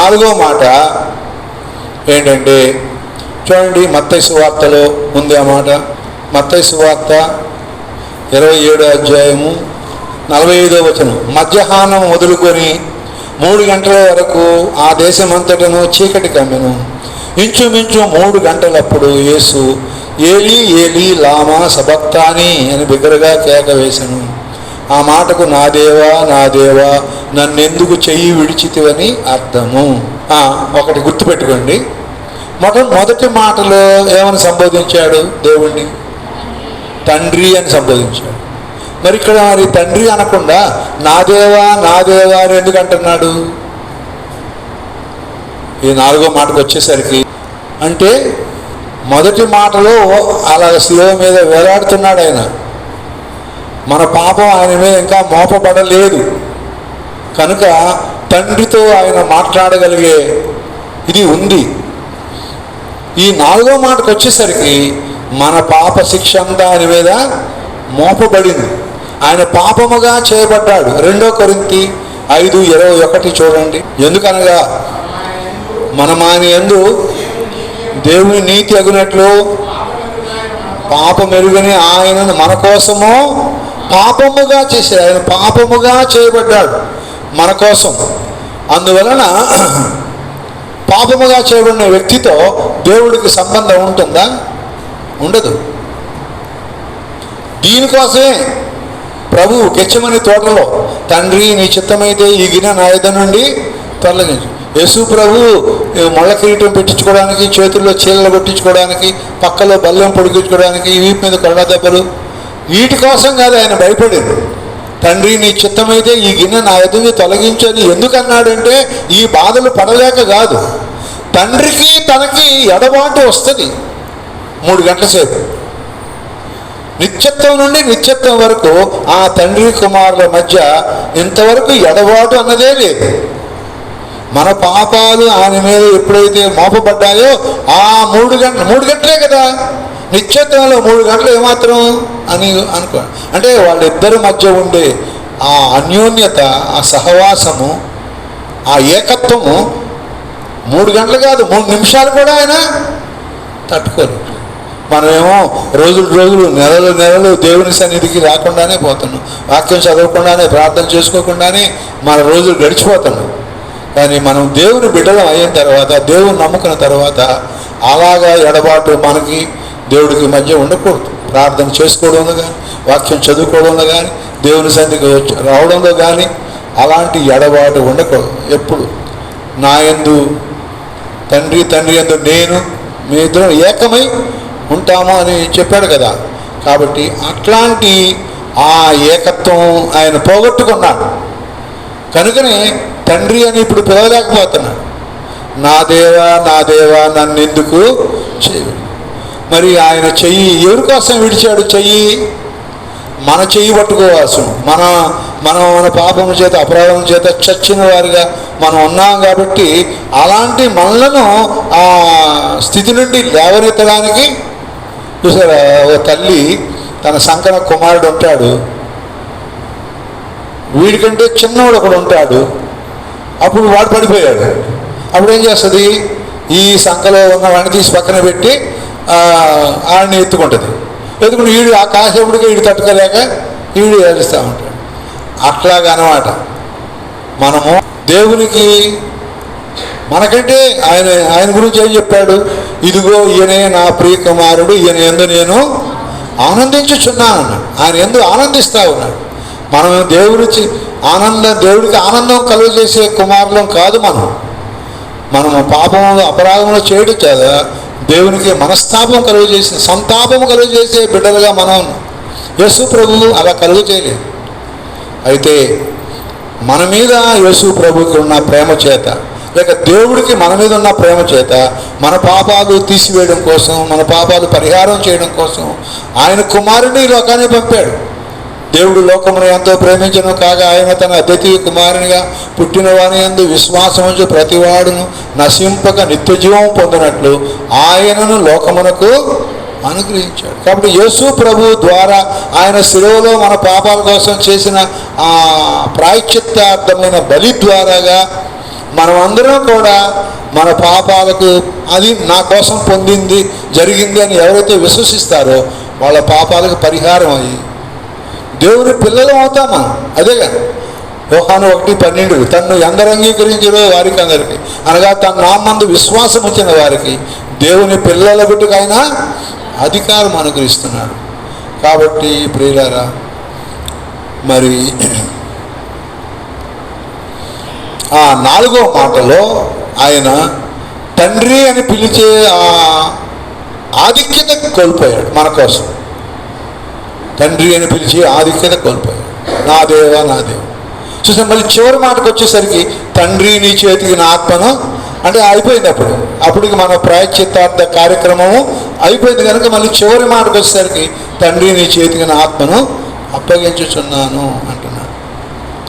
నాలుగో మాట ఏంటంటే చూడండి మత్తై సువార్తలో ఉంది ఆ మాట. మత్తయి సువార్త ఇరవై ఏడో అధ్యాయము నలభై ఐదో వచనం. మధ్యాహ్నం వదులుకొని మూడు గంటల వరకు ఆ దేశమంతటను చీకటి కమ్మెను. ఇంచుమించు మూడు గంటలప్పుడు యేసు ఏలి ఏలి లామా సబక్తాని అని బిగ్గరగా కేక వేశాను ఆ మాటకు నా దేవా నా దేవా నన్నెందుకు చెయ్యి విడిచితివని అర్థము. ఒకటి గుర్తుపెట్టుకోండి. మొద మొదటి మాటలో ఏమని సంబోధించాడు దేవుణ్ణి? తండ్రి అని సంబోధించాడు. మరి ఇక్కడ మరి తండ్రి అనకుండా నా దేవా నా దేవా అని ఎందుకు అంటున్నాడు ఈ నాలుగో మాటకు వచ్చేసరికి అంటే మొదటి మాటలో అలా శిలువ మీద వేలాడుతున్నాడు ఆయన. మన పాపం ఆయన మీద ఇంకా మోపబడలేదు. కనుక తండ్రితో ఆయన మాట్లాడగలిగే ఇది ఉంది. ఈ నాలుగో మాటకు వచ్చేసరికి మన పాప శిక్ష అంతా ఆయన మీద మోపబడింది. ఆయన పాపముగా చేయబడ్డాడు. రెండో కొరింతి ఐదు ఇరవై ఒకటి చూడండి. ఎందుకనగా మన మాని ఎందు దేవుని నీతి అగినట్లు పాప మెరుగని ఆయనను మన కోసము పాపముగా చేశాడు ఆయన పాపముగా చేయబడ్డాడు మన కోసం. అందువలన పాపముగా చేయబడిన వ్యక్తితో దేవుడికి సంబంధం ఉంటుందా? ఉండదు. దీనికోసమే ప్రభు గెచ్చమని తోటలో తండ్రి నీ చిత్తమైతే ఈ గిన్నె నా యుద్ధ నుండి తొలగించు యశు ప్రభు మొళ్ళ కిరీటం పెట్టించుకోవడానికి చేతుల్లో చీలలు కొట్టించుకోవడానికి పక్కలో బల్లెం పొడిగించుకోవడానికి వీపు మీద కళ్ళ దెబ్బలు వీటి కోసం కాదు ఆయన భయపడేది. తండ్రి నీ చిత్తమైతే ఈ గిన్నె నా ఎదుగు తొలగించని ఎందుకన్నాడంటే ఈ బాధలు పడలేక కాదు. తండ్రికి తనకి ఎడబాటు వస్తుంది. మూడు గంటల సేపు. నిత్యత్వం నుండి నిత్యత్వం వరకు ఆ తండ్రి కుమారుల మధ్య ఇంతవరకు ఎడబాటు అన్నదే లేదు. మన పాపాలు ఆయన మీద ఎప్పుడైతే మోపబడ్డాయో ఆ మూడు గంటలు మూడు గంటలే కదా. నిత్యత్వంలో మూడు గంటలు ఏమాత్రం అని అనుకో అంటే వాళ్ళిద్దరి మధ్య ఉండే ఆ అన్యోన్యత ఆ సహవాసము ఆ ఏకత్వము మూడు గంటలు కాదు మూడు నిమిషాలు కూడా ఆయన తట్టుకోలేదు. మనమేమో రోజులు రోజులు నెలలు నెలలు దేవుని సన్నిధికి రాకుండానే పోతున్నాం. వాక్యం చదవకుండానే ప్రార్థన చేసుకోకుండానే మన రోజులు గడిచిపోతున్నాం కానీ మనం దేవుని బిడ్డలం అయిన తర్వాత దేవుని నమ్ముకున్న తర్వాత అలాగా ఎడబాటు మనకి దేవుడికి మధ్య ఉండకూడదు. ప్రార్థన చేసుకోవడంలో కానీ వాక్యం చదువుకోవడంలో కానీ దేవుని సన్నిధికి వచ్చి రావడంలో కానీ అలాంటి ఎడబాటు ఉండకూడదు. ఎప్పుడు? నా యందు తండ్రి తండ్రి ఎందు నేను మీ ఇద్దరం ఏకమై ఉంటాము అని చెప్పాడు కదా. కాబట్టి అట్లాంటి ఆ ఏకత్వం ఆయన పోగొట్టుకున్నాడు. కనుకనే తండ్రి అని ఇప్పుడు పిలవలేకపోతున్నాడు. నా దేవా నా దేవా నన్ను ఎందుకు చేయ మరి ఆయన చెయ్యి ఎవరి కోసం విడిచాడు చెయ్యి? మన చెయ్యి పట్టుకోవాల్సిన మన మనం మన పాపం చేత అపరాధం చేత చచ్చిన వారిగా మనం ఉన్నాం కాబట్టి అలాంటి మనలను ఆ స్థితి నుండి లేవనెత్తడానికి చూసారా ఓ తల్లి తన సంకన కుమారుడు ఉంటాడు. వీడికంటే చిన్నవాడు ఒకడు ఉంటాడు. అప్పుడు వాడు పడిపోయాడు. అప్పుడు ఏం చేస్తుంది? ఈ సంఖలో ఉన్న వాడిని తీసి పక్కన పెట్టి ఆడిని ఎత్తుకుంటుంది. ఎత్తుకుని వీడు ఆ కాసేపుడికి వీడు తట్టుకోలేక వీడు ఏడుస్తూ ఉంటాడు. అట్లాగనమాట మనము దేవునికి మనకంటే ఆయన ఆయన గురించి ఏం చెప్పాడు? ఇదిగో ఈయనే నా ప్రియ కుమారుడు ఈయన ఎందు నేను ఆనందించుచున్నాను ఆయన ఎందు ఆనందిస్తా ఉన్నాడు. మనం దేవుడి ఆనందం దేవుడికి ఆనందం కలుగజేసే కుమారులం కాదు మనం. మనము పాపము అపరాధములు చేయడం చేత దేవునికి మనస్తాపం కలుగజేసిన సంతాపం కలుగజేసే బిడ్డలుగా మనం ఉన్నాం. యేసు ప్రభువు అలా కలుగు చేయలేదు అయితే మన మీద యేసు ప్రభుకి ఉన్న ప్రేమ చేత లేక దేవుడికి మన మీద ఉన్న ప్రేమ చేత మన పాపాలు తీసివేయడం కోసం మన పాపాలు పరిహారం చేయడం కోసం ఆయన కుమారుని లోకాన్ని పంపాడు దేవుడు లోకమును ఎంతో ప్రేమించను కాగా ఆయన తన అతిథి కుమారునిగా పుట్టిన వాని ఎందు విశ్వాసముంచు ప్రతివాడును నశింపక నిత్య జీవం పొందినట్లు ఆయనను లోకమునకు అనుగ్రహించాడు. కాబట్టి యేసు ప్రభు ద్వారా ఆయన శిలువలో మన పాపాల కోసం చేసిన ఆ ప్రాయశ్చిత్తార్థమైన బలి ద్వారాగా మనం అందరం కూడా మన పాపాలకు అది నా కోసం పొందింది జరిగింది అని ఎవరైతే విశ్వసిస్తారో వాళ్ళ పాపాలకు పరిహారం అయ్యి దేవుని పిల్లలు అవుతామా? అదేగా యోహాను ఒకటి పన్నెండు తన్ను ఎందరు అంగీకరించారో వారికి అందరికి. అనగా తన నామందు విశ్వాసం వచ్చిన వారికి దేవుని పిల్లల బిడ్డకైనా అధికారం అనుగ్రహిస్తున్నాడు. కాబట్టి ప్రియులారా మరి ఆ నాలుగో మాటలో ఆయన తండ్రి అని పిలిచే ఆ ఆధిక్యత కోల్పోయాడు మన కోసం. తండ్రి అని పిలిచి ఆధిక్యత కోల్పోయాడు. నా దేవా నా దేవ. చూసాం మళ్ళీ చివరి మాటకు వచ్చేసరికి తండ్రి నీ చేతికి నా ఆత్మను? అంటే అయిపోయింది అప్పుడు. అప్పటికి మన ప్రాయశ్చిత్తార్థ కార్యక్రమము అయిపోయింది కనుక మళ్ళీ చివరి మాటకు వచ్చేసరికి తండ్రి నీ చేతికి నా ఆత్మను అప్పగించుచున్నాను అంటే